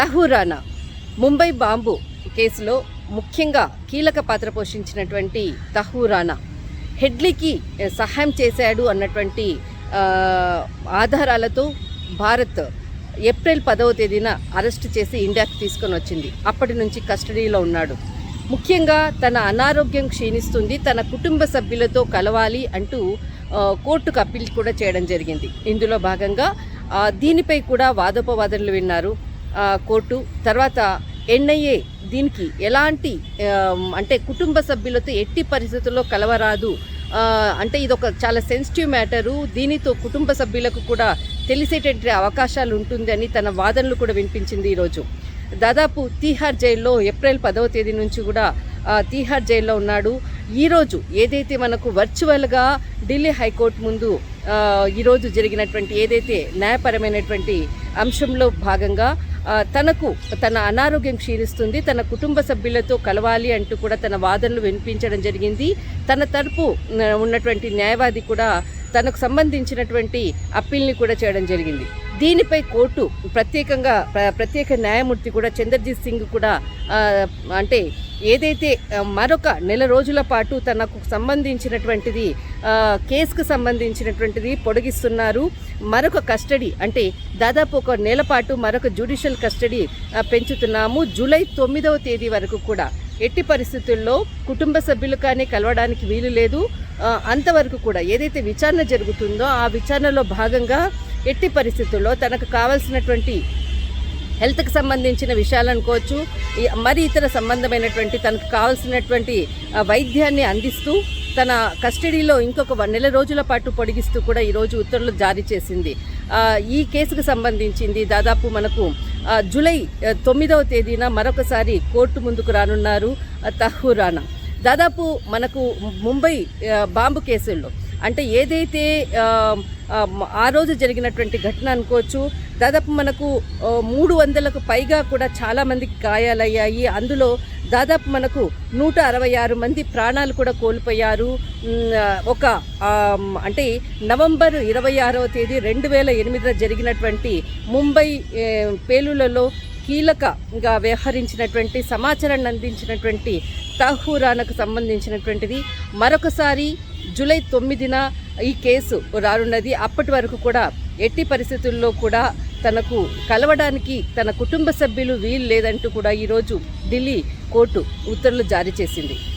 తహూరానా? Mumbai bomb కేసులో ముఖ్యంగా కీలక పాత్ర పోషించినటువంటి తహూరానా. హెడ్లీకి సహాయం చేశాడు అన్నటువంటి ఆధారాలతో భారత్ ఏప్రిల్ పదవ తేదీన అరెస్ట్ చేసి ఇండియాకి తీసుకొని వచ్చింది. అప్పటి నుంచి కస్టడీలో ఉన్నాడు. ముఖ్యంగా తన అనారోగ్యం క్షీణిస్తుంది తన కుటుంబ సభ్యులతో కలవాలి అంటూ కోర్టుకు అప్పీల్ కూడా చేయడం జరిగింది. ఇందులో భాగంగా దీనిపై కూడా వాదోపవాదనలు విన్నారు. కోర్టు తర్వాత ఎన్ఐఏ దీనికి ఎలాంటి అంటే కుటుంబ సభ్యులతో ఎట్టి పరిస్థితుల్లో కలవరాదు. అంటే ఇది ఒక చాలా సెన్సిటివ్ మ్యాటరు దీనితో కుటుంబ సభ్యులకు కూడా తెలిసేటటువంటి అవకాశాలు ఉంటుంది అని తన వాదనలు కూడా వినిపించింది ఈరోజు. దాదాపు తీహార్ జైల్లో ఏప్రిల్ పదవ తేదీ నుంచి కూడా తీహార్ జైల్లో ఉన్నాడు. ఈరోజు ఏదైతే మనకు వర్చువల్గా ఢిల్లీ హైకోర్టు ముందు ఈరోజు జరిగినటువంటి ఏదైతే న్యాయపరమైనటువంటి అంశంలో భాగంగా తనకు తన అనారోగ్యం క్షీణిస్తుంది తన కుటుంబ సభ్యులతో కలవాలి అంటూ కూడా తన వాదనలు వినిపించడం జరిగింది. తన తరపు ఉన్నటువంటి న్యాయవాది కూడా తనకు సంబంధించినటువంటి అప్పీల్ని కూడా చేయడం జరిగింది. దీనిపై కోర్టు ప్రత్యేకంగా ప్ర- ప్రత్యేక న్యాయమూర్తి కూడా చంద్రజీత్ సింగ్ కూడా అంటే ఏదైతే మరొక నెల రోజుల పాటు తనకు సంబంధించినటువంటిది కేసుకు సంబంధించినటువంటిది పొడిగిస్తున్నారు. మరొక కస్టడీ అంటే దాదాపు ఒక నెల పాటు మరొక జ్యుడిషియల్ కస్టడీ పెంచుతున్నాము. జూలై తొమ్మిదవ తేదీ వరకు కూడా ఎట్టి పరిస్థితుల్లో కుటుంబ సభ్యులు కానీ కలవడానికి వీలు లేదు. అంతవరకు కూడా ఏదైతే విచారణ జరుగుతుందో ఆ విచారణలో భాగంగా ఎట్టి పరిస్థితుల్లో తనకు కావాల్సినటువంటి హెల్త్కి సంబంధించిన విషయాలు అనుకోవచ్చు. మరి ఇతర సంబంధమైనటువంటి తనకు కావాల్సినటువంటి వైద్యాన్ని అందిస్తూ తన కస్టడీలో ఇంకొక నెల రోజుల పాటు పొడిగిస్తూ కూడా ఈరోజు ఉత్తర్వులు జారీ చేసింది. ఈ కేసుకు సంబంధించింది దాదాపు మనకు జూలై తొమ్మిదవ తేదీన మరొకసారి కోర్టు ముందుకు రానున్నారు ఆ, తహూరానా దాదాపు మనకు ముంబై బాంబు కేసుల్లో అంటే ఏదైతే ఆ, రోజు జరిగినటువంటి ఘటన అనుకోవచ్చు. దాదాపు మనకు మూడు వందలకు పైగా కూడా చాలామందికి గాయాలయ్యాయి. అందులో దాదాపు మనకు నూట అరవై ఆరు మంది ప్రాణాలు కూడా కోల్పోయారు. ఒక అంటే నవంబర్ ఇరవై ఆరవ తేదీ రెండు వేల ఎనిమిదిలో జరిగినటువంటి ముంబై పేలులలో కీలకగా వ్యవహరించినటువంటి సమాచారాన్ని అందించినటువంటి తహూరానకు సంబంధించినటువంటిది. మరొకసారి జూలై తొమ్మిదిన ఈ కేసు రానున్నది. అప్పటి వరకు కూడా ఎట్టి పరిస్థితుల్లో కూడా తనకు కలవడానికి తన కుటుంబ సభ్యులు వీలు లేదంటూ కూడా ఈరోజు ఢిల్లీ కోర్టు ఉత్తర్వులు జారీ చేసింది.